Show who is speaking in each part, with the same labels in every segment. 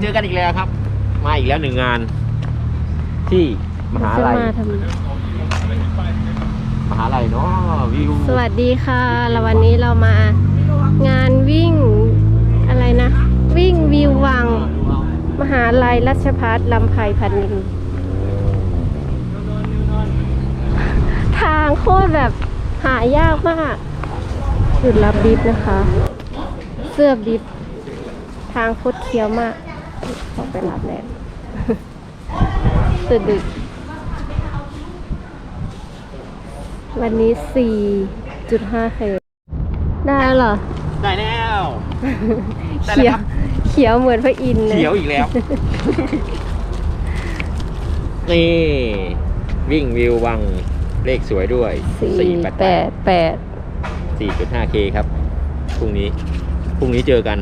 Speaker 1: เจอกันอีกแล้วครับ มาอีกแล้วหนึ่งงาน ที่มหาลัย
Speaker 2: มาทำไม
Speaker 1: มหาลัยเนาะวิว
Speaker 2: สวัสดีค่ะ แล้ววันนี้เรามางานวิ่งอะไรนะ วิ่งวิววัง มหาลัยรัชพัฒลำไพพันนินทางโคตรแบบหายากมากจุดรับดิฟนะคะ เสื้อดิฟทางโคตรเคี้ยวมาก ขอไปรับแล้วสุดดึก วันนี้ 4.5 เคได้แล้วเหรอ
Speaker 1: ได้แล้ว ได้
Speaker 2: เขี
Speaker 1: แล้ว
Speaker 2: ยว
Speaker 1: ครับ
Speaker 2: เขียวเหมือนพระอินทร์เลย
Speaker 1: เขียวอีกแล้ว นี่ วิ่งวิววังเลขสวยด้วย
Speaker 2: สี่แปดแปด
Speaker 1: 4.5K ครับ พรุ่งนี้ พรุ่งนี้เจอกัน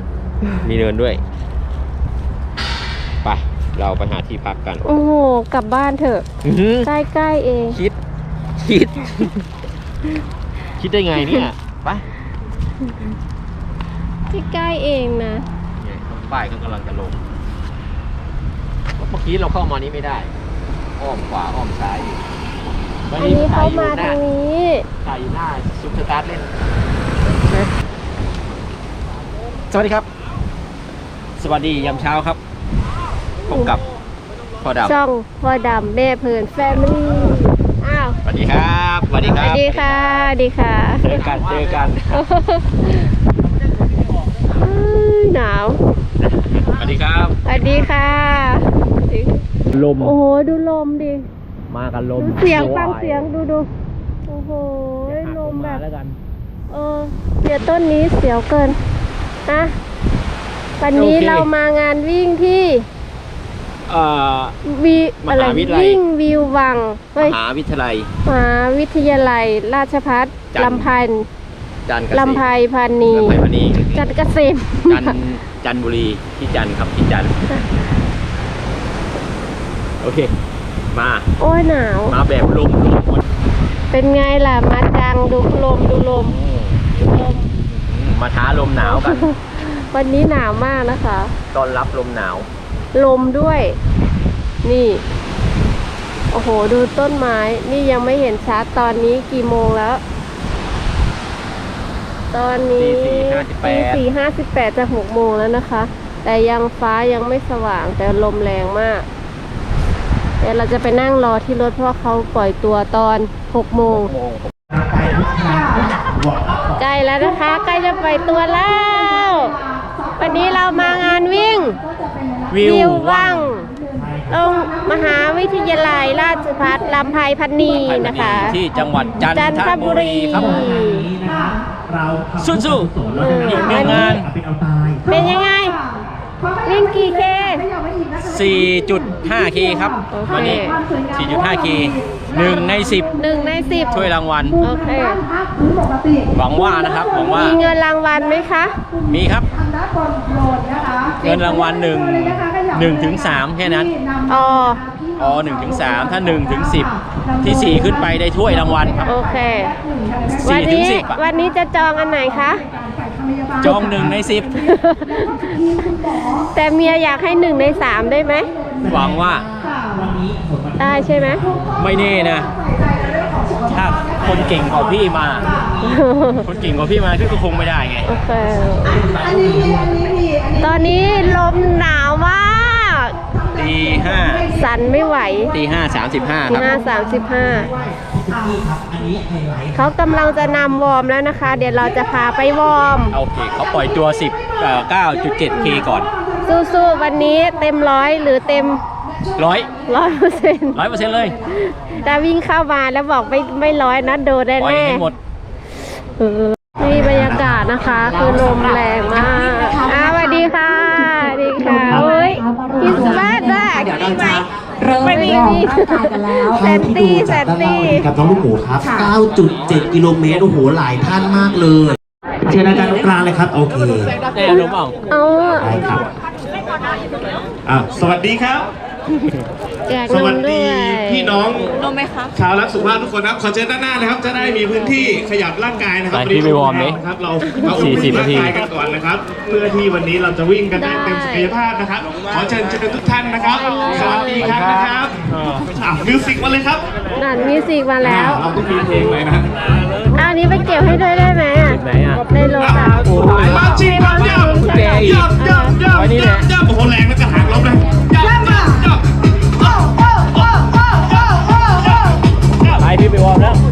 Speaker 1: มีเนินด้วยไป เราไปหาที่พักกัน
Speaker 2: โอ้โห กลับบ้านเถอะ
Speaker 1: อื้อหือ
Speaker 2: ใกล้ๆเอง
Speaker 1: คิด คิด คิดได้ไงเนี่ยไป
Speaker 2: ใกล้ๆเองนะ
Speaker 1: เนี่ยป้ายเขากำลังจะลงเมื่อกี้เราเข้ามานี้ไม่ได้ อ้อมขวาอ้อมซ้ายอยู่
Speaker 2: อันนี้เขามาทางนี้
Speaker 1: ถ่ายอยู่หน้าซุปสตาร์ทเล่น สวัสดีครับ สวัสดียามเช้าครับ พบกับพ่อดำ
Speaker 2: ช่องพ่อดำแม่เพลินแฟมิลี่อ้าว
Speaker 1: สวัสดีครับสวัสดี
Speaker 2: ส
Speaker 1: ครั
Speaker 2: วั
Speaker 1: บ
Speaker 2: สดีค่ะสวัสดีค่ะ
Speaker 1: เจอกันเจอกัน
Speaker 2: อื้อหนาว
Speaker 1: สวัสดีครับ
Speaker 2: สวัสดีค่ะ
Speaker 1: ลม
Speaker 2: โอ้โหดูลมดิ
Speaker 1: มากันลม
Speaker 2: ดูเสียงฟังเสียงดูดูโอ้โหลมแบบ
Speaker 1: แล้วกัน
Speaker 2: เออเดี๋ยวต้นนี้เสียวเกินนะวันนี้
Speaker 1: โอเค
Speaker 2: เรามางานวิ่งที่
Speaker 1: เอ่อ
Speaker 2: วี
Speaker 1: ม
Speaker 2: อะไร
Speaker 1: หาวิทยาลัย
Speaker 2: วิ่งวิววัง
Speaker 1: ม
Speaker 2: เฮ้ย
Speaker 1: หาวิทยาลัย
Speaker 2: มหาวิทยาลัย ราชพัฒ
Speaker 1: จันทร์
Speaker 2: ลำพันธ์
Speaker 1: จันทร์เกษม
Speaker 2: ลำไพพันนี
Speaker 1: ลำไพพันนี
Speaker 2: จันทร์เกษม
Speaker 1: จันทร์จันทบุรีที่จันทร์ครับที่จันทร์โอเค มา
Speaker 2: โอ้ยหนาว
Speaker 1: มาแบบลมลมหมด
Speaker 2: เป็นไงล่ะ มาจังดูลมดูลมลม
Speaker 1: อืมมาท้าลมหนาวกัน
Speaker 2: วันนี้หนาวมากนะคะ
Speaker 1: ต้อนรับลมหนาว
Speaker 2: ลมด้วย นี่ โอ้โห ดูต้นไม้ นี่ยังไม่เห็นชัดตอนนี้กี่โมงแล้ว ตอนนี้
Speaker 1: ตีสี่ห้าสิบแป
Speaker 2: ตี
Speaker 1: ด
Speaker 2: สี่ห้าสิบแปดจะหกโมงแล้วนะคะ แต่ยังฟ้ายังไม่สว่างแต่ลมแรงมาก เดี๋ยวเราจะไปนั่งรอที่รถเพราะว่าเขาปล่อยตัวตอนหกโมง
Speaker 1: โมง
Speaker 2: ใกล้แล้วนะคะ ใกล้จะปล่อยตัวแล้ว วันนี้เรามางานวิ่ง วิววังลงมหาวิทยาลัยราชภัฏลำไพพันนีนะคะ
Speaker 1: ที่จังหวัดจัน
Speaker 2: จัน
Speaker 1: ท
Speaker 2: ท
Speaker 1: บุ
Speaker 2: บุ
Speaker 1: รี
Speaker 2: รี
Speaker 1: ครับสู้ๆอีกหนึ่งงาน
Speaker 2: เป็นยังไงวิ่งกี่เค
Speaker 1: 4.5K ครับ
Speaker 2: โอเค
Speaker 1: วันนี้ 4.5K หนึ่งใน
Speaker 2: หนึ่งในสิบ
Speaker 1: 10 ช่วยรางวัล
Speaker 2: โอเค
Speaker 1: หวังว่านะครับ หวังว่า
Speaker 2: มีเงินรางวัลไหมคะ
Speaker 1: มีครับ เงินรางวัล1 1ถึง3แค่นั้น
Speaker 2: อ๋อ
Speaker 1: อ๋อ1ถึง3ถ้า1ถึง10ที่4ขึ้นไปได้ถ้วยรางวัลครับ
Speaker 2: โอเค วัน
Speaker 1: 4ถึง
Speaker 2: นี้
Speaker 1: 10อะ
Speaker 2: วันนี้จะจองอันไหนคะ
Speaker 1: จองหนึ่งใน
Speaker 2: แต่เมียอยากให้หนึ่งในสามได้ไหม
Speaker 1: 10หวังว่า
Speaker 2: ได้ใช่ไหม
Speaker 1: ไม่แน่นะ ถ้าคนเก่งกว่าพี่มา คนเก่งกว่าพี่มาพี่ก็คงไม่ได้ไง
Speaker 2: โอเค ตอนนี้ลมหนาวมาก
Speaker 1: ตีห้า
Speaker 2: สั่นไม่ไหว
Speaker 1: ตีห้าสามสิบห้าครับ
Speaker 2: ห้าสามสิบห้าเขากำลังจะนำวอร์มแล้วนะคะ เดี๋ยวเราจะพาไปวอร์ม
Speaker 1: โอเคเขาปล่อยตัว 10เอ่อ 9.7K ก่อน
Speaker 2: สู้ๆวันนี้เต็มร้อยหรือเต็ม
Speaker 1: 100
Speaker 2: ร้อยเปอร์เซ็นต์
Speaker 1: 100%เลย
Speaker 2: ถ้าวิ่งเข้ามาแล้วบอกไม่ไม่ร้อยนะโดน
Speaker 1: ปล่อย
Speaker 2: แน่
Speaker 1: ให้หมด
Speaker 2: ๆเออนี่บรรยากาศนะคะ คือลมแรงมากอ่าสวัสดี ค่ะสวัสดีค่ะเฮ้ยคริสต์มาสอะ
Speaker 3: เดี๋ยวเรา
Speaker 2: ไหม
Speaker 3: จะเริ่ม
Speaker 2: ไม่มี
Speaker 3: วอร์มร่างกายกันแล้ว
Speaker 2: แซนตี้แซนตี้
Speaker 4: กับน้องลูกหมูครับ9.7 กิโลเมตร โอ้โห หลายท่านมากเลย เชิญอาจารย์ตรงกลางเลยครับ โอเค
Speaker 1: ได้อารมณ์เปล่า
Speaker 2: เอา
Speaker 4: ได้ครับ
Speaker 5: อะสวัสดีครับ
Speaker 2: แจก
Speaker 5: ส
Speaker 2: น
Speaker 5: วั
Speaker 2: ม
Speaker 5: ส
Speaker 2: ด้
Speaker 5: ดี
Speaker 2: วย
Speaker 5: พี่น้อง
Speaker 3: นมไหมคะ
Speaker 5: ชาวรักสุขภาพทุกคนนะครับขอเชิญด้านหน้านะครับจะได้มีพื้นที่ขยับร่างกายนะครับ
Speaker 1: ไปพี่ไปวอร์มดิ
Speaker 5: นะครับเราเราอุ่น
Speaker 1: 40
Speaker 5: ร่างกาย
Speaker 1: นาที
Speaker 5: กันก่อนนะครับเพื่อที่วันนี้เราจะวิ่งกันได้เต็มศักยภาพนะครับขอเชิญเชิญทุกท่านนะครับสวัสดีครับนะครับอะมิวสิกมาเลยครับ
Speaker 2: นั่นมีสิกมาแล้ว
Speaker 5: เราต้องมีเพลงเลยนะ
Speaker 2: อันนี้ไปเก็บให้ด้วยได้ไหมอะ
Speaker 1: ไหนอะ
Speaker 2: ในรถอะ
Speaker 5: มาชีมาย่ำย่ำย่ำย่ำย่ำย่ำย่ำโอ้โหแรงแล้วจะหางลบเลยย่ำย่ำย่ำ
Speaker 1: ไ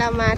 Speaker 1: นี่
Speaker 5: เ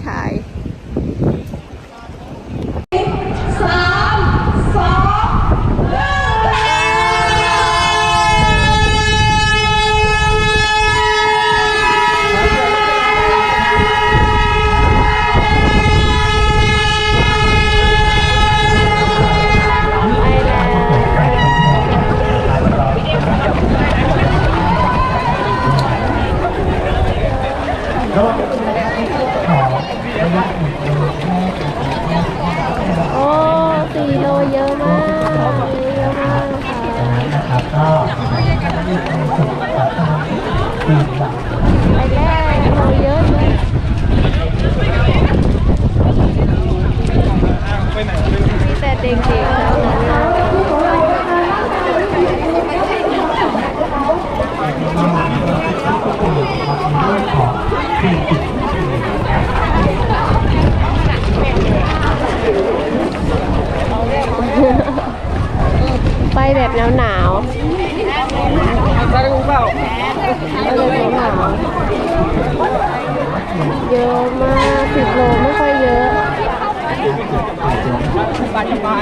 Speaker 5: าย
Speaker 3: ส
Speaker 5: บาย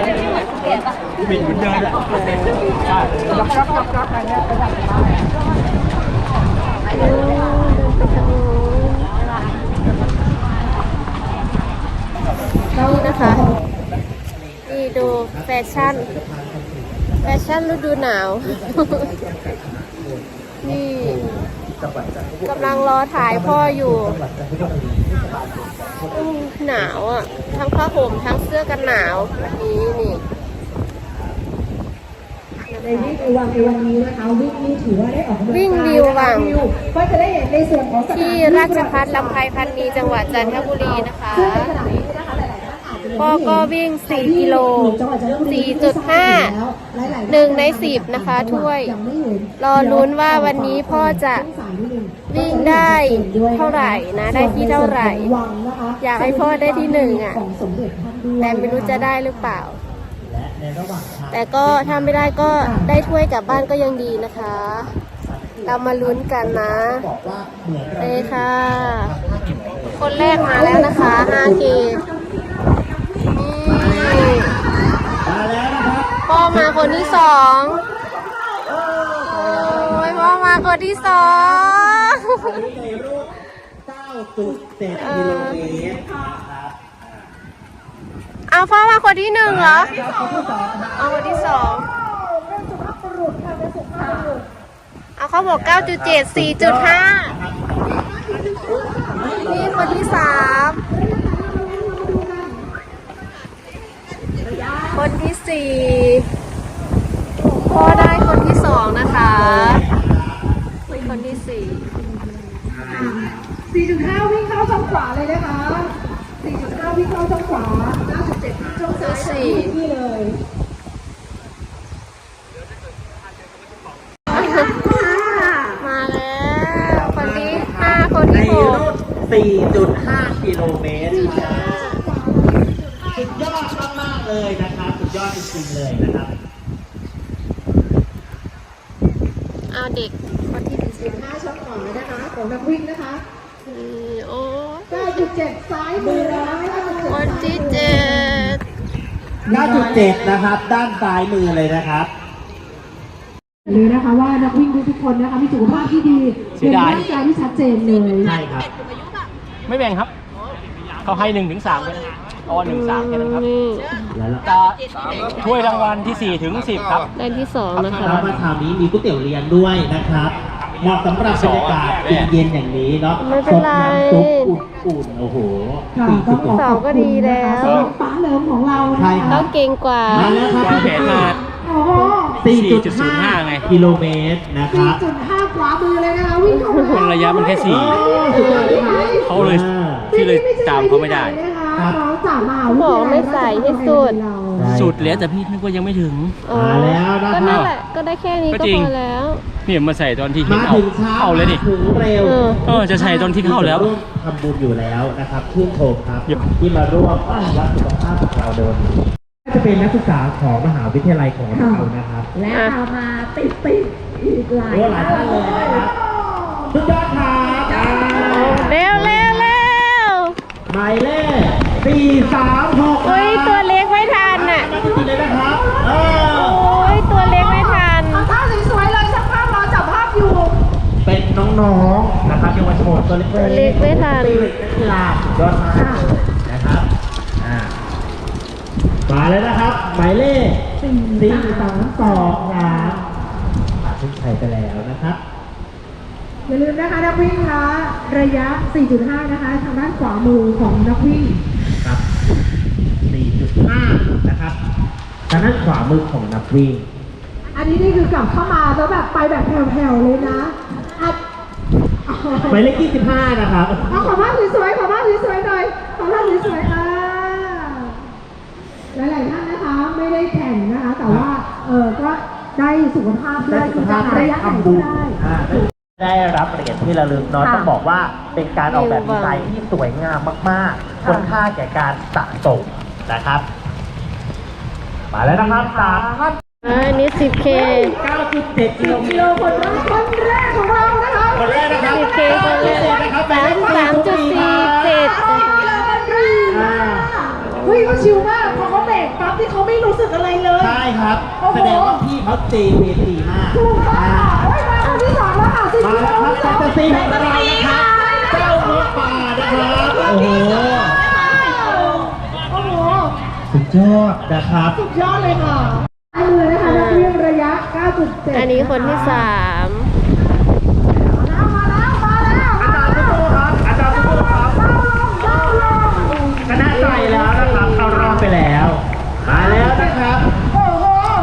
Speaker 2: บินเหมือนเดิมแหละใช่รับรับรับรับอะไรเงี้สบายนะคะนี่ดูแฟชั่น แฟชั่นฤดูหนาว นี่กำลังรอถ่ายพ่ออยู่ หนาวอะ ทั้งผ้าห่มทั้งเสื้อกันหนาวนี่นี่
Speaker 3: ในวิ่งในวันในวันนี้นะคะวิ่งนี่ถือว่าได้ออกกำลังกาย
Speaker 2: วิ่งวิววัง
Speaker 3: ก็จะได้เห็นในส่วนของสถาน
Speaker 2: ที่ราชพัฒลำไพพันนีจังหวัดจันทบุรีนะคะ
Speaker 3: ซึ่งในขณะนี้นะคะหลายๆท่านอาจจะยัง
Speaker 2: พ่อ
Speaker 3: ไม่เห็น
Speaker 2: ก็วิ่ง 4 กิโล
Speaker 3: จังหวัดจันทบุรี
Speaker 2: 4.5
Speaker 3: หลายๆ
Speaker 2: หนึ่งใน 10 นะคะ ถ้วย
Speaker 3: ยังไม่เห็น
Speaker 2: รอลุ้นว่าวันนี้พ่อจะ วิ่งได้เท่าไหร่นะ ได้ที่เท่าไหร่
Speaker 3: วังนะคะ
Speaker 2: อยากให้พ่อได้ที่หนึ่งอะ
Speaker 3: ของสมเด็จท่านด้วย
Speaker 2: แต่ไม่รู้จะได้หรือเปล่า
Speaker 4: และในระหว่างทาง
Speaker 2: แต่ก็ถ้าไม่ได้ก็ได้ถ้วยกลับบ้านก็ยังดีนะคะ เรามาลุ้นกันนะ
Speaker 4: บอกว่าเหมือน
Speaker 2: ไปค่ะ คนแรกมาแล้วนะคะ 5K นี่
Speaker 4: มาแล้วนะครับ
Speaker 2: พ่อมาคนที่สองโอ้ยพ่อมาคนที่สอง
Speaker 4: ในรูป9.7กิโลเมตรนะครับ
Speaker 2: เอาพ่อมาคนที่หนึ่งเหรอ เอาคนที่สองเอาเขาบอก 9.7 4.5 นี่คนที่สามคนที่สี่พ่อได้คนที่สองนะคะ
Speaker 3: 4.5 วิ่งเข้าช่องขวาเลยนะคะ 4.5 วิ่งเข้าช่องขวา 9.7วิ่งช่องซ้าย
Speaker 2: สี่
Speaker 3: นี่เลย
Speaker 2: มาแล้ว
Speaker 4: 4.5 กิโลเมตรสุดยอดมากๆเลยนะครับ สุดยอดจริงๆเลยนะครับ
Speaker 2: เอาเด็กคนที่
Speaker 3: 15ช่องขวานะคะของนักวิ่งนะคะ
Speaker 2: สี่ โอ้
Speaker 3: 9.7ซ้ายมือนะคะ
Speaker 2: คนที่เจ็ด
Speaker 4: 9.7 นะครับ ด้านซ้ายมือเลยนะครับ
Speaker 3: เลยนะคะว่านักวิ่งทุกๆคนนะคะมีสุขภาพที่ดี
Speaker 1: เสียดาย
Speaker 3: ร่างกายที่ชัดเจนเลย
Speaker 4: ใช่ครับ
Speaker 1: ไม่แบ่งครับ เขาให้หนึ่งถึงสามกันเอาหนึ่งสามแค่นั้นครับ
Speaker 2: นี่
Speaker 4: แล้วเรา
Speaker 1: จะถ้วยรางวัลที่สี่ถึงสิบครับ
Speaker 2: ได้ที่สองนะคะ
Speaker 4: เรามาถามนี้มีก๋วยเตี๋ยวเรียนด้วยนะครับ เหมาะสำหรับบรรยากาศเย็นๆอย่างนี้เนาะ
Speaker 2: ไม่เป็นไร
Speaker 4: ซดน้ำซุปอุ่นๆโอ้โห
Speaker 3: ค่ะ
Speaker 4: สี่
Speaker 3: ต้
Speaker 4: สิ
Speaker 3: อบงขอ
Speaker 2: สองก็ดีแล้ว
Speaker 3: สำหรับป้าเหลิมของเรา
Speaker 4: ใช่ค
Speaker 2: ต้
Speaker 4: รั
Speaker 2: อบงเก่งกว่า
Speaker 4: มาแล้วครับ
Speaker 1: วางแผนมา
Speaker 3: โอ้โห
Speaker 1: 4.05ไง
Speaker 4: 4.5กิโลเมตรนะครับ
Speaker 3: 4.5ขวามือเลยนะคะวิ่งเข้ามา
Speaker 1: คนระยะมันแค่สี่เขาเลย ที่เลยตามเขาไม่ได้
Speaker 3: นะคะน้องจากมหาวิทยาลัย
Speaker 2: บอกไม่ใส่ให้สุด
Speaker 4: ใช่
Speaker 1: สุดแล้วแต่พี่นึกว่ายังไม่ถึง
Speaker 2: อ๋อ
Speaker 4: มาแล้วนะครับ
Speaker 2: ก็นั่นแหละก็ได้แค่นี้
Speaker 1: ก็
Speaker 2: ก็
Speaker 1: จริง
Speaker 2: พอแล้ว
Speaker 1: นี่มาใส่ตอนที่เห็น
Speaker 4: มา
Speaker 1: เอา
Speaker 4: ถึงเช้า
Speaker 1: เอาเลยนี่
Speaker 4: ถึงเร็ว
Speaker 2: เออ
Speaker 1: เออจะใส่ตอนที่เข้าแล้ว
Speaker 4: ร่วมทำบุญอยู่แล้วนะครับชื่นชมครับ
Speaker 1: เดี๋ยว
Speaker 4: ที่มาร่วมรักสุขภาพของเราในวันนี้ก็จะเป็นนักศึกษาของมหาวิทยาลัยของเรานะครับ
Speaker 3: และพามาติดติดๆอีกหลาย
Speaker 4: โอ้หลายท่านเลยนะครับสุดยอดครับอ่า
Speaker 2: เร็วเร็วเร็ว
Speaker 4: หมายเลข สี่สามหก
Speaker 2: อุ้ยตัวเล็กไม่ทันอะ
Speaker 4: มาจริงๆเลยนะครับเออ
Speaker 2: โอ้ยตัวเล็กไม่ทัน
Speaker 3: เอาท่าสวยๆเลยช่างภาพรอจับภาพอยู่
Speaker 4: เป็นน้องๆนะครับเยาวชนตัวเล็ก
Speaker 2: ตัวเล็กไม่ทัน
Speaker 4: ตีเป็นกีฬาสุดยอดมากนะครับอ่ามาแล้วนะครับหมายเลขสี่สามสองครับผ่านเส้นชัยไปแล้วนะครับ
Speaker 3: อย่าลืมนะคะนักวิ่งคะระยะ 4.5 นะคะ ทางด้านขวามือของนักวิ่ง
Speaker 4: ครับ 4.5 นะครับทางด้านขวามือของนักวิ่ง
Speaker 3: อันนี้นี่คือกลับเข้ามาแล้วแบบไปแบบแผ่วๆเลยนะอะ
Speaker 4: หมายเลข25 นะครับ
Speaker 3: เอาขอภาพสวยๆขอภาพสวยๆหน่อยขอภาพสวยๆอ่าหลายๆท่านนะคะไม่ได้แข่งนะคะ แต่ว่าเออก็ได้สุขภาพด้
Speaker 4: ได้
Speaker 3: วย
Speaker 4: สุขภาพ
Speaker 3: ระยะไหน
Speaker 4: ทำ
Speaker 3: ก็
Speaker 4: บุญ
Speaker 3: ได้
Speaker 4: อ่า ได้รับเหรียญที่ระลึกเนาะ
Speaker 3: ค่ะ
Speaker 4: ต้องบอกว่าเป็นการออกแบบดีไซน์ที่สวยงามมากๆควรค่าแก่การสะสมนะครับ มาแล้วนะครับสามท่าน
Speaker 2: อันนี้ 10K
Speaker 4: 9.7กิโลเม
Speaker 3: กิ
Speaker 4: ต
Speaker 3: โล
Speaker 4: ร
Speaker 3: คนแรกคนแรกของเรานะคะ
Speaker 4: คนแรกนะครับ
Speaker 2: 10K คนแรก
Speaker 4: นะครับ
Speaker 2: สามสามจุดสี่เจ็ดนะคะ
Speaker 4: อ่า
Speaker 3: เฮ้ยเขาชิวมากพอเขาเบรกปั๊บที่เขาไม่รู้สึกอะไรเลย
Speaker 4: ใช่ครับ
Speaker 3: โอ้โห
Speaker 4: แสดงว่าพี่เขาเจเวทีมาก
Speaker 3: ถูกต้อง
Speaker 4: อ่า
Speaker 3: มาแล้วค
Speaker 4: รับแฟนตาซีของเรานะครับเจ้านกป่านะครับ โอ้โห
Speaker 3: โอ้โห
Speaker 4: สุดยอดนะครับ
Speaker 3: สุดยอดเลยค่ะอันมือนะคะนักวิ่งระยะ 9.7
Speaker 2: อันนี้คนที่สาม
Speaker 3: มาแล้วมาแล้ว
Speaker 4: อาจารย์สู้ๆครับ อาจารย์สู้ๆครับชนะใจแล้วนะครับ เข้ารอบไปแล้ว มาแล้วนะครับ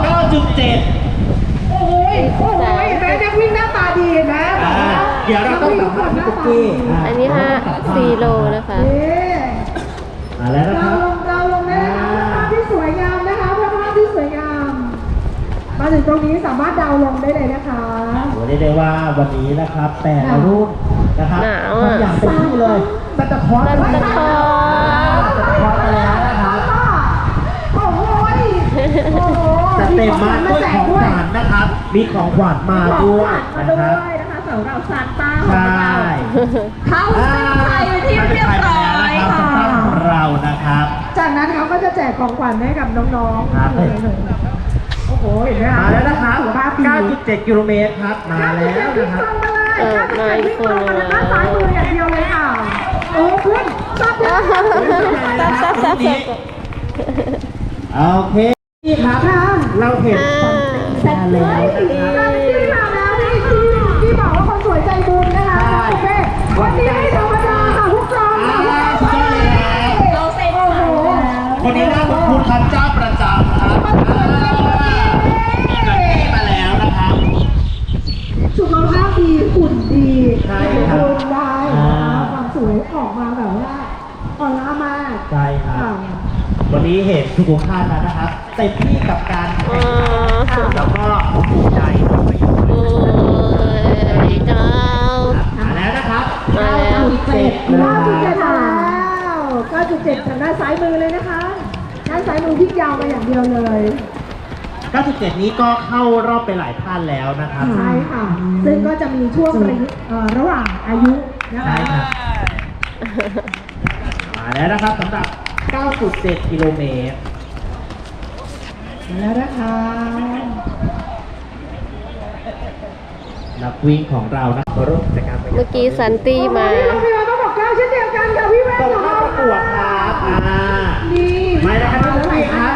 Speaker 4: 9.7
Speaker 3: โอ้โหโอ้โหเห็นไหมนักวิ่งหน้าตาดีเห็นไหม
Speaker 4: อ่าเดี๋ยวเราต้องสัมภาษณ์พี่ตุ๊กกี้า
Speaker 2: อันนี้ห้าสี่โลนะคะ
Speaker 3: เอ๊ะ
Speaker 4: มาแล้วนะค
Speaker 3: ดา
Speaker 4: รั
Speaker 3: ว
Speaker 4: บ
Speaker 3: ลงดาวลงได้นะคะภาพที่สวยงามนะคะเพื่อภาพที่สวยงาม มาถึงตรงนี้สามารถดาวลงได้เลยนะคะ
Speaker 4: โอ้เรียกได้ว่าวันนี้นะครับแต่ละรุ่นนะครับ
Speaker 2: หนาวอะ
Speaker 4: ทำอย่างเต็มที่เลยซันตาคลอส
Speaker 2: ซันตาคลอส
Speaker 4: ซันตาคลอสไปแล้วนะครับ
Speaker 3: โอ้โหโอ้โห
Speaker 4: จะเต็มมากด้วยของขวัญนะครับ มีของขวัญมาด้วย
Speaker 3: มา
Speaker 4: นะ
Speaker 3: ด้
Speaker 4: ครับ
Speaker 3: ยนะคะสำหรับซานต้าของ
Speaker 4: ใช่
Speaker 3: เราเขาเส้นชัยไปที่เรียบร้อย
Speaker 4: ซัน
Speaker 3: ค่ะ
Speaker 4: ต้าของเรานะครับ
Speaker 3: จากนั้นเขาก็จะแจกของขวัญให้กับน้องๆ
Speaker 4: ครับ
Speaker 3: โอ้โหเห็นไหมคะ
Speaker 4: มาแล้วนะครับ
Speaker 3: สุขภาพดี
Speaker 4: 9.7กิโลเมตรครับ มาแล้วนะครับ
Speaker 3: รงมาเลย
Speaker 2: เออมาอีกคนหนึ่ง
Speaker 3: วิ่งตรงมาด้านซ้ายมืออย่างเดียวเลยค่ะ โอ้ขึ้นซับเลย
Speaker 2: ซับซับซับซับ
Speaker 4: โอเค ครับ
Speaker 3: ค่ะ
Speaker 4: เราเห็น
Speaker 2: อ่า
Speaker 4: แซ่แล้ว
Speaker 3: เฮ้ย
Speaker 4: นะครับ
Speaker 3: ที่มาแล้วนี่ที่ที่บอกว่าคนสวยใจบุญนะคะ
Speaker 4: ใช่
Speaker 3: โอเควันนี้ไม่ธรรมดาค่ะพวกเรา
Speaker 4: อ่าสุดยอดเลยครับ
Speaker 3: โอ้โห
Speaker 4: คนนี้น่าคุ้นคุ้นครับเจ้าประจำครับอ่ามีกับที่มาแล้วนะครับ
Speaker 3: สุขภาพดีหุ่นดี
Speaker 4: ใช่ครับ
Speaker 3: หุ่นได้
Speaker 4: อ่า
Speaker 3: ความสวยออกมาแบบว่าออร่ามาก
Speaker 4: ใช่ครับ
Speaker 3: ค่ะ
Speaker 4: วันนี้เห็นทุกท่านแล้วนะครับเต็มที่กับการแข่
Speaker 2: อ๋
Speaker 4: ง
Speaker 2: อ
Speaker 4: ขันแล้วก็ภูมิใจกับประโยชน์
Speaker 2: โอ้ยดาว
Speaker 4: มาแล้วนะครับ
Speaker 2: มาแล้ว
Speaker 4: เจ็ดนะค
Speaker 3: 97ทางด้านซ้ายมือเลยนะคะ ด้านซ้ายมือวิ่งยาวมาอย่างเดียวเลย
Speaker 4: 97นี้ก็เข้ารอบไปหลายท่านแล้วนะครับ
Speaker 3: ใช่ค่ะ ซึ่งก็จะมีช่วงระยะเอ่อระหว่างอายุนะ
Speaker 4: ใช่
Speaker 3: คะ
Speaker 4: ครับมาแล้วนะครับสำหรับ 9.7 กิโลเมตร
Speaker 3: มาแล้วนะคะ
Speaker 4: นักวิ่งของเรานะมาร่วมกิจกรรมไป
Speaker 2: เมื่อกี้สันติมา
Speaker 3: โรงพยาบาลต้องบอกเก้าเช่นเดียวกันค่ะพี่แว่น
Speaker 4: ส่ง
Speaker 3: ของ
Speaker 4: เข้า
Speaker 3: เรา
Speaker 4: ประกวดครับอ่า
Speaker 3: นี่
Speaker 4: ไม่นะครับทุกท่านครับ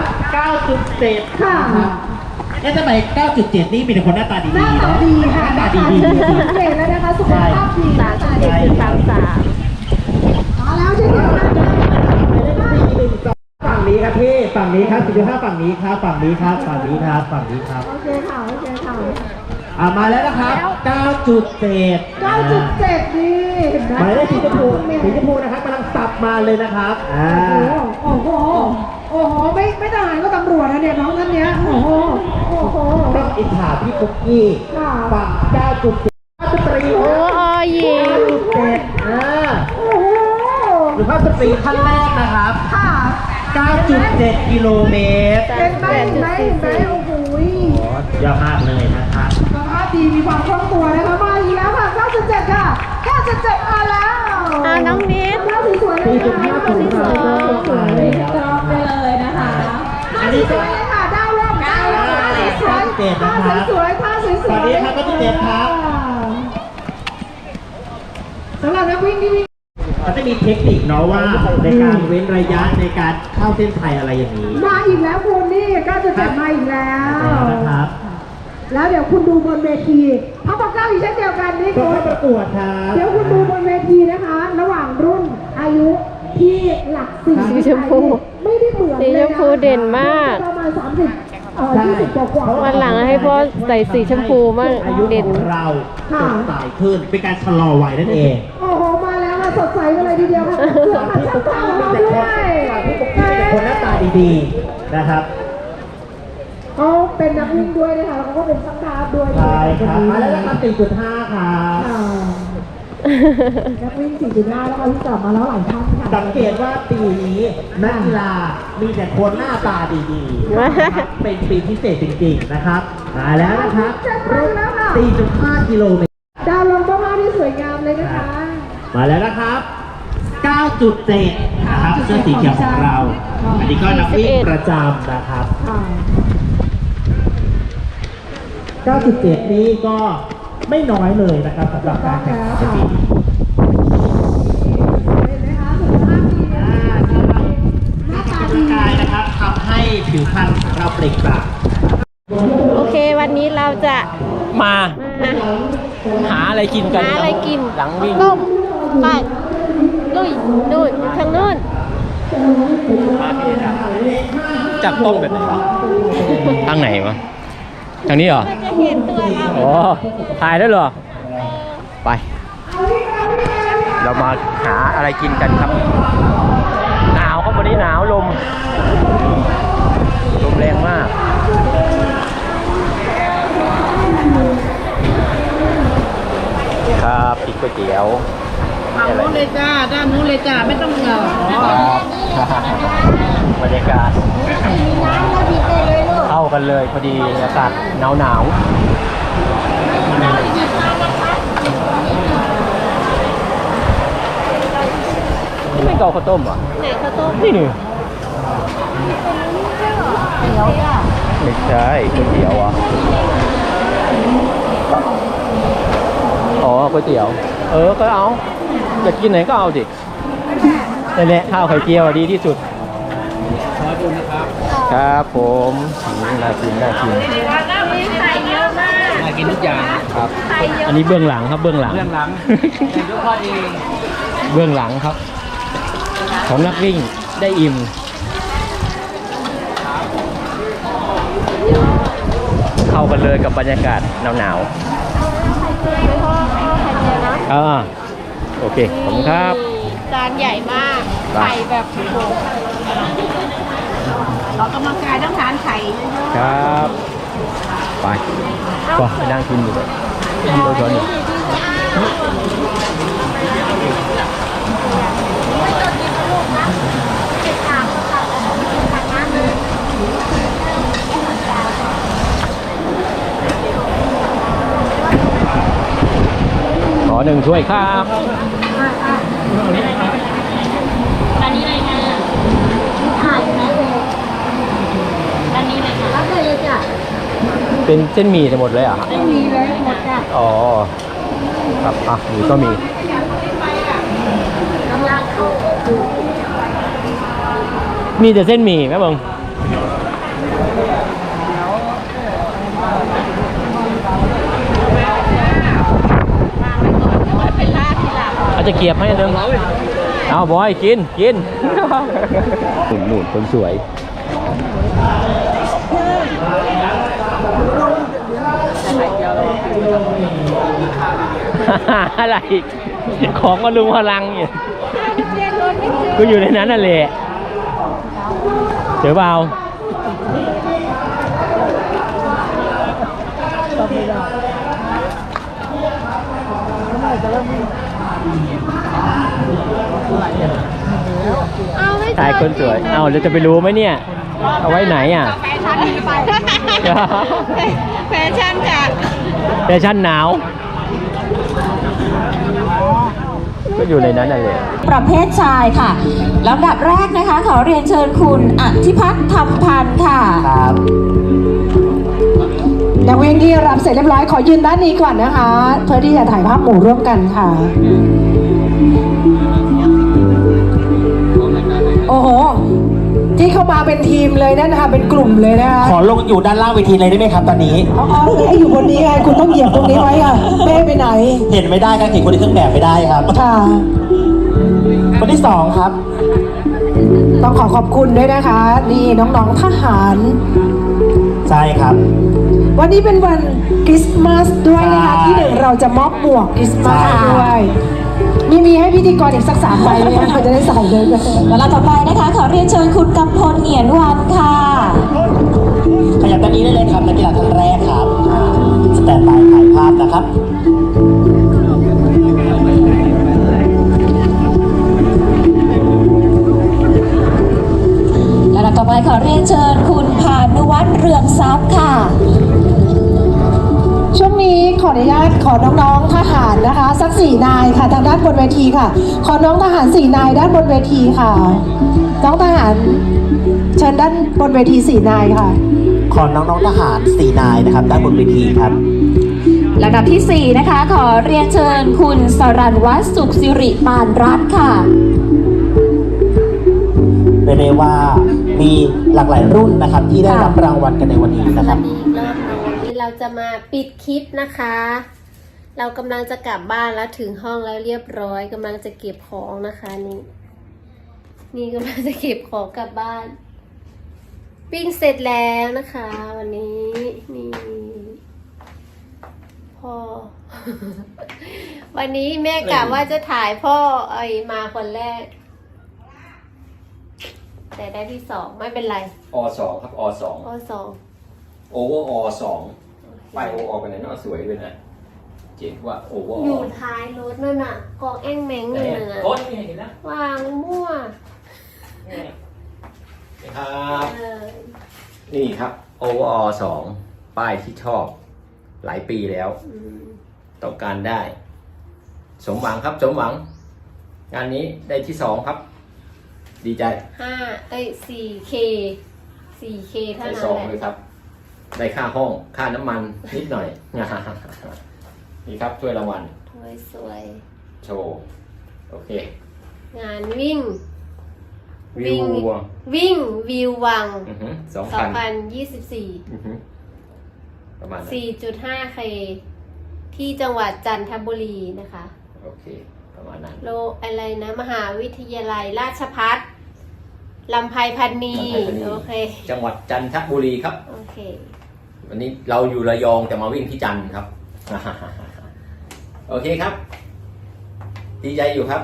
Speaker 4: 9.7
Speaker 3: ค่ะ
Speaker 4: เอ๊ะทำไม9.7 นี่มีแต่คนหน้าตา
Speaker 3: ห
Speaker 4: ดี
Speaker 3: น้า
Speaker 4: ๆ
Speaker 3: ตา
Speaker 4: เนาะ
Speaker 3: ดีค่ะ
Speaker 4: หน้า
Speaker 3: ห
Speaker 4: ตา
Speaker 3: น้าตา
Speaker 4: ดี
Speaker 3: ดี
Speaker 4: ๆ
Speaker 3: ชัดเจนแล้วนะคะสุขภาพดี
Speaker 2: สามสิบเจ็ดจุดสามสาม
Speaker 3: มาแล้วเช่นเดียวกัน ค่ะ
Speaker 4: ฝั่งนี้ครับพี่ ฝั่งนี้ครับ45ฝั่งนี้ครับ ฝั่งนี้ครับ ฝั่งนี้ครับ ฝั่งนี้ครับ
Speaker 3: โอเคค่ะ โอเคค่ะ
Speaker 4: อ่ามาแล้วนะครับ9.7
Speaker 3: 9.7นี่เห็นไหม
Speaker 4: หมายเลขสีชมพูสีชมพูนะครับกำลังสับมาเลยนะครับ อ่า
Speaker 3: โอ้โห โอ้โห ไม่ไม่ทหารก็ตำรวจนะเนี่ยน้องท่านเนี้ย โอ้โห โอ้โห
Speaker 4: ต้องอิจฉาพี่ปุ๊กกี้
Speaker 3: ค่ะ
Speaker 4: ฝั่ง9.7สตรี
Speaker 2: โอ้อหญิง
Speaker 4: 9.7อ่า
Speaker 3: โอ้โห
Speaker 4: หรือภาพสตรีท่านแรกนะครับ
Speaker 3: ค่ะ
Speaker 4: 9.7 กิโลเมตร
Speaker 3: เห็นไหมเห็นไหมเห็นไหมโอ้โห
Speaker 4: โอ้ยอดมากเลยนะครับ
Speaker 3: สภาพดีมีความคล่องตัวนะคะมาอีกแล้วค่ะ 9.7 ค่ะ 9.7มาแล้ว
Speaker 2: อ่าน้องนิด
Speaker 3: หน้าสีสวยเลยค่ะ
Speaker 4: 4.5ของเราก็สวยเลยครับ
Speaker 3: จองไปเลยนะคะ
Speaker 4: อันนี้ก็
Speaker 3: สวยเลยค่ะดาวร่มดาวร่มท่าสวยๆท่าสวยๆท่าสวยๆ
Speaker 4: สวัสดีครับ9.7ครับ
Speaker 3: สำหรับนักวิ่งที่วิ่ง
Speaker 4: เขาจะมีเทคนิคเนาะว่าในการเว้นระยะในการเข้าเส้นชัยอะไรอย่างนี้
Speaker 3: มาอีกแล้วคุณนี่ก็จะจัดมาอีกแล้ว
Speaker 4: แล้วนะครับ
Speaker 3: แล้วเดี๋ยวคุณดูบนเวทีเขาบอกเก้าอีกเช่นเดียวกันนี่
Speaker 4: ก็
Speaker 3: คุณ
Speaker 4: เข้าประกวดครับ
Speaker 3: เดี๋ยวคุณดูบนเวทีนะคะ ระหว่างรุ่นอายุที่หลักสี่
Speaker 2: สีชมพู
Speaker 3: ไม่ได้เหมือนเลย
Speaker 2: สีชมพูเด่นมาก
Speaker 3: ประมาณสามสิบเอ่อยี่สิบกว่าๆ
Speaker 2: วันหลังให้พ่อใส่สีชมพูมาก
Speaker 4: อายุ
Speaker 2: เด่น
Speaker 4: ของเราสดใสขึ้นเป็นการชะลอวัยนั่นเอง
Speaker 3: โอ้โห ทีเดียวค่ะเสือ
Speaker 4: ตอน
Speaker 3: ขัด
Speaker 4: ที่
Speaker 3: ช่า
Speaker 4: ปุ๊
Speaker 3: ง
Speaker 4: ก
Speaker 3: ตา
Speaker 4: กี้
Speaker 3: ของ
Speaker 4: มี
Speaker 3: เรา
Speaker 4: แต่คนตอนที่ปุ๊กกี้มีแต่คนห
Speaker 3: ด้วย
Speaker 4: น้าตาดีๆนะครับ
Speaker 3: เขาเป็นนักวิ่งด้วยนะคะแล้วเขาก็เป็นช่างภาพด้วย
Speaker 4: ใช่ครับมาแล้วนะครับ4.5ครับ
Speaker 3: ค่ะนักวิ่ง4.5แล้วก็ที่กลับมาแล้วหลายท่านค่ะ
Speaker 4: สังเกตว่าปีนี้นักกีฬามีแต่คนหน้าตาดีๆนะครับเป็นปีพิเศษจริงๆนะครับมาแล้วนะครับรุ่น4.5กิโลเมตร
Speaker 3: ดาวลงมากๆที่สวยงามเลยนะคะ
Speaker 4: มาแล้วนะครับ 9.7นะครับเสื้อสีเขียวของเรา อันนี้ก็นักวิ่งประจำนะครับ
Speaker 3: ค่ะ
Speaker 4: 9.7 นี้ก็ไม่น้อยเลยนะครับสำหรับการแข่งขันในปีนี้
Speaker 3: เห็นไหมคะสุขภาพดีนะ
Speaker 4: อ่า
Speaker 3: หน้าตา
Speaker 4: ออก
Speaker 3: ดี
Speaker 4: กำลังกายนะครับทำให้ผิวพรรณของเราเปล่งปลั่ง
Speaker 2: โอเควันนี้เราจะ
Speaker 1: มา
Speaker 2: มา
Speaker 1: หาอะไรกินกัน
Speaker 2: หาอะไรกิน
Speaker 1: หลังวิ่ง
Speaker 2: ต้มไป ลุยนู่นทางนู่น
Speaker 1: จับต้มแบบไหนวะทางไหนวะทางนี้เหรอ
Speaker 2: ก็จะเห็นตัวเรา
Speaker 1: อ๋อ ถ่ายได้เหรอ ไป เรามาหาอะไรกินกันครับ หนาวครับวันนี้หนาวลม ลมแรงมากครับพริกก๋วยเตี๋ยว
Speaker 6: ฝั่งนู้นเลยจ้า ด้านนู้นเลยจ้า ไม่ต้องเหงา
Speaker 1: ครับบรรยากาศเข้ากันเลยพอดีอากาศหนาวหนาวนี่ไม่เกาข้าวต้มเหรอะ
Speaker 2: ไหนข้าวต้ม
Speaker 1: นี่นี่ไม่ใช่ก๋วยเตี๋ยวอะอ๋อก๋วยเตี๋ยว เออก็เอา อยากกินไหนก็เอาดินั่นแหละข้าวไข่เจียวอะดีที่สุดครับผมอืมน่ากินน่ากิน
Speaker 2: มีไข่เยอะมาก
Speaker 1: น่ากินทุกอย่างครับ
Speaker 2: ไข่เยอะ
Speaker 1: อันนี้เบื้องหลังครับเบื้องหลัง
Speaker 6: เรื่องหลังแต่ทุกคนเอง
Speaker 1: เบื้องหลังครับ ของนักวิ่งได้อิ่มเข้ากันเลยกับบรรยากาศหนาว
Speaker 2: ไข่เจียวไม่พอไข่เจียวนะ
Speaker 1: ๆอ่า โอเค ขอบคุณครับ
Speaker 2: จานใหญ่มาก
Speaker 1: ไป
Speaker 2: ไข่แบบโอ้โห
Speaker 6: ออกกำลังกายต้องทานไข่เยอะ
Speaker 1: ครับ ไปก็ไปนั่งกินอยู่เลยกินโดยช นอยู่หนึ่งถ้วยครับ
Speaker 2: อันนี้เลยค่ะถ่ายนะอันนี้เลยค่ะรับเลยเลยจ้ะ
Speaker 1: เป็นเส้นหมี่ทั้งหมดเลยเหรอะ
Speaker 2: ไม่มีเลยหมดจ้ะ
Speaker 1: อ๋อ ครับ อะหมี่ก็มี
Speaker 2: กำลังเข้า
Speaker 1: มีแต่เส้นหมี่แม่เบิง
Speaker 2: เป็นลาบที่หลับ
Speaker 1: อาจจะเกียบให้อันหนึงเอาบอยกินกินหมุนหมุนคนสวยอะไรอีกของก็ลุงพลังอยู่ก็อยู่ในนั้นน่ะแหละเจอเปล่า ถ่ายคนสวย เอาเราจะไปรู้ไหมเนี่ย เอาไว้ไหนอะ
Speaker 2: แฟชั่นไป แฟชั่นจ้ะ
Speaker 1: แฟชั่นหนาว ก็อยู่ในนั้นน่ะเลย
Speaker 7: ประเภทชายค่ะลำดับแรกนะคะ ขอเรียนเชิญคุณอธิพัฒน์ธรรมพันธ์ค่ะ
Speaker 4: ครับ
Speaker 3: นักเวงที่รับเสร็จเรียบร้อยขอยืนด้านนี้ก่อนนะคะ เพื่อที่จะถ่ายภาพหมู่ร่วมกันค่ะ โอ้โห ที่เข้ามาเป็นทีมเลยนั่นนะคะ เป็นกลุ่มเลยนะคะ
Speaker 4: ขอลงอยู่ด้านล่างเวทีเลยได้ไหมครับตอนนี้
Speaker 3: อ๋ออ๋อให้อยู่บนนี้ไงคุณต้องเหยียบตรงนี้ไว้ค่ะเป้ไปไหน
Speaker 4: เห็นไม่ได้ครับเห็นคนที่เครื่องแบบไม่ได้ครับ
Speaker 3: ค่ะ
Speaker 4: คนที่สองครับ
Speaker 3: ต้องขอขอบคุณด้วยนะคะ นี่น้องๆทหาร
Speaker 4: ใช่ครับ
Speaker 3: วันนี้เป็นวันคริสต์มาสด้วยนะคะ
Speaker 4: ใช่
Speaker 3: ที่หนึ่งเราจะมอบหมวกคริสต์มาส
Speaker 4: ใช่
Speaker 3: ด้วย มีมีให้พิธีกรอีกสักสามใบไหมคะเราจะได้ใส่เลย
Speaker 7: แล้วลำต่อไปนะคะ ขอเรียนเชิญคุณกำพลเหงียนวันค่ะ
Speaker 4: ขยับด้านนี้ได้เลยครับนักกีฬาท่านแรกครับอ่าสแตนบายถ่ายภาพนะครับ
Speaker 7: และลำต่อไปขอเรียนเชิญคุณพานุวัฒน์เรืองทรัพย์ค่ะ
Speaker 3: ช่วง นี้ขออนุญาตขอน้องๆทหารนะคะ สักสี่นายค่ะ ทางด้านบนเวทีค่ะ ขอน้องทหารสี่นายด้านบนเวทีค่ะ น้องทหารเชิญด้านบนเวทีสี่นายค่ะ
Speaker 4: ขอน้องๆทหารสี่นายนะครับ ด้านบนเวทีครับ
Speaker 7: ลำดับที่ 4 นะคะ ขอเรียนเชิญคุณสรันวัฒน์สุขสิริปานรัตน์ค่ะ
Speaker 4: เรียกได้ว่ามีหลากหลายรุ่นนะครับที่ได้รับรางวัลกันในวันนี้นะค
Speaker 2: วั
Speaker 4: รับ
Speaker 2: จะมาปิดคลิปนะคะ เรากำลังจะกลับบ้านแล้วถึงห้องแล้วเรียบร้อยกำลังจะเก็บของนะคะนี่ นี่กำลังจะเก็บของกลับบ้าน ปิ้งเสร็จแล้วนะคะ วันนี้นี่พ่อ วันนี้แม่กะว่าจะถ่ายพ่อไอมาคนแรก แต่ได้ที่สองไม่เป็นไร
Speaker 1: อสองครับอสอง
Speaker 2: พ่อสอง
Speaker 1: โอเวอร์อสอง ไปโอออกไปไหนเนาะสวยด้วยนะเจ๋งว่าโอเวอร์
Speaker 2: อยู่ท้ายรถนั่นน่ะกองแอ่งแมงอยู่นั่นน่ะ
Speaker 1: โอ้ยเห็นแล้ว
Speaker 2: วางมั่ว
Speaker 1: ครับ
Speaker 2: เออ
Speaker 1: นี่ครับโอเวอร์อสองป้ายที่ชอบ หลายปีแล้ว
Speaker 2: อืม
Speaker 1: ต้องการได้ สมหวังครับสมหวัง งานนี้ได้ที่สองครับ ดีใจ
Speaker 2: ห้าเอ้ยสี่เคสี่เคเท่า
Speaker 1: ได้
Speaker 2: นั้
Speaker 1: ส
Speaker 2: น
Speaker 1: อง
Speaker 2: แหละ
Speaker 1: เลยครับ ได้ค่าห้องค่าน้ำมันนิดหน่อย นี่ครับถ้วยรางวัล
Speaker 2: สวยสวย
Speaker 1: โชว์โอเค
Speaker 2: งานวิ่ง
Speaker 1: วิววัว
Speaker 2: วิ่งวิววัง
Speaker 1: สอง
Speaker 2: สอ
Speaker 1: พั
Speaker 2: ง
Speaker 1: น
Speaker 2: พันยี่สิบสี่
Speaker 1: ประมาณนั้น
Speaker 2: สี่จุดห้าเคที่จังหวัดจันทบุรีนะคะ
Speaker 1: โอเค ประมาณนั้น
Speaker 2: โลอะไรนะ มหาวิทยาลัยราชพัฒลำไพพันนี
Speaker 1: ลำไพพรรณี
Speaker 2: โอเค
Speaker 1: จังหวัดจันทบุรีครับ
Speaker 2: โอเค
Speaker 1: วันนี้เราอยู่ระยองแต่มาวิ่งที่จันทร์ครับ โอเคครับ ดีใจอยู่ครับ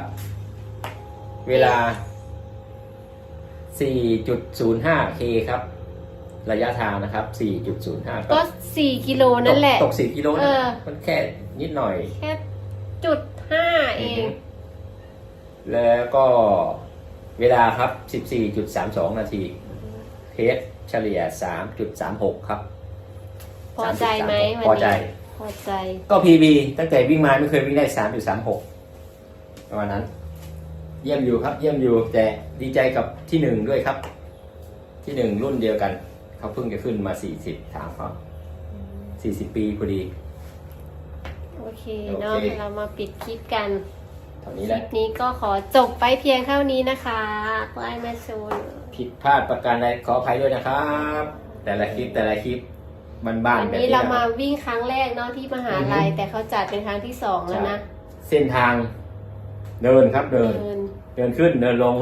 Speaker 1: เวลา 4.05 k ครับ ระยะทางนะครับ 4.05
Speaker 2: ก็สี่กิโลนั่นแหละ
Speaker 1: ตก4กิโล
Speaker 2: เอ
Speaker 1: นะ
Speaker 2: อ
Speaker 1: มันแค่นิดหน่อย
Speaker 2: แค่จุดห้าเอง
Speaker 1: แล้วก็เวลาครับ 14.32 นาที เพสเฉลี่ย 3.36 ครับ
Speaker 2: พอใจไหมวัน
Speaker 1: พอใจ
Speaker 2: นี้พอใจ
Speaker 1: ก็ PB ตั้งแต่วิ่งมาไม่เคยวิ่งได้ 3.36ประมาณนั้น เยี่ยมอยู่ครับ เยี่ยมอยู่แต่ดีใจกับที่หนึ่งด้วยครับ ที่หนึ่งรุ่นเดียวกัน เขาเพิ่งจะขึ้นมา 40 ถามเขา40 ปีพอดี
Speaker 2: โอเค
Speaker 1: โอเค
Speaker 2: เนาะเรามาปิดคลิปกัน
Speaker 1: เท่านี้
Speaker 2: ค
Speaker 1: แห
Speaker 2: ลิ
Speaker 1: ละ
Speaker 2: ปนี้ก็ขอจบไปเพียงเท่านี้นะคะไหว้แม่ชน
Speaker 1: ผิดพลาดประการใดขออภัยด้วยนะครับ แต่ละคลิปแต่ละคลิป บ้าน
Speaker 2: วัน
Speaker 1: ๆแบบ
Speaker 2: นี้
Speaker 1: นี้
Speaker 2: เรา
Speaker 1: นะค
Speaker 2: มา
Speaker 1: รับ
Speaker 2: วิ่งครั้งแรกเนาะที่มหาลัยแต่เขาจัดเป็นครั้งที่สองแล้วนะ
Speaker 1: เส้นทางเดินครับเดิน
Speaker 2: เดิน
Speaker 1: เดินขึ้นเดินลง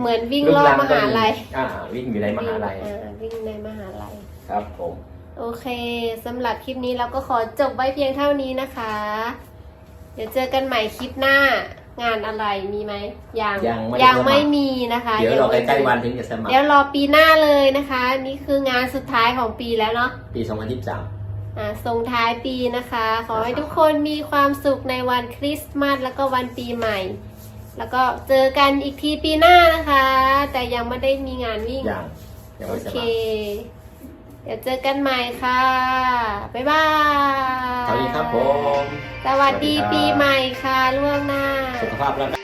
Speaker 2: เหมือนวิ่งรอบมหาลัย
Speaker 1: อ่า วิ่งอยู่ในมหาลัย
Speaker 2: อ่าวิ่งในมหาลัย
Speaker 1: ครับผม
Speaker 2: โอเคสำหรับคลิปนี้เราก็ขอจบไว้เพียงเท่านี้นะคะ เดี๋ยวเจอกันใหม่คลิปหน้า งานอะไรมีไหมยัง
Speaker 1: ยังไม่
Speaker 2: ยัง
Speaker 1: สมัคร
Speaker 2: ไม่มีนะคะ
Speaker 1: เดี๋ยวเรา
Speaker 2: ง
Speaker 1: ใก
Speaker 2: ไม่
Speaker 1: ล้
Speaker 2: มี
Speaker 1: ๆวันถึงจะสมัคร
Speaker 2: เดี๋ยวรอปีหน้าเลยนะคะ นี่คืองานสุดท้ายของปีแล้วเนาะ
Speaker 1: ปี 2023
Speaker 2: อ่าส่งท้ายปีนะคะ ขอให้ทุกคนมีความสุขในวันคริสต์มาสแล้วก็วันปีใหม่ แล้วก็เจอกันอีกทีปีหน้านะคะ แต่ยังไม่ได้มีงานวิ่ง
Speaker 1: ยังยัง
Speaker 2: โอ
Speaker 1: ไม่ส
Speaker 2: เค
Speaker 1: มัคร
Speaker 2: เดี๋ยวเจอกันใหม่ค่ะ บ๊ายบาย
Speaker 1: สวัสดีครับผม
Speaker 2: สวัสดี
Speaker 1: สวัสดีครับ
Speaker 2: ปีใหม่ค่ะล่วงหน้า
Speaker 1: สุขภาพร่างกาย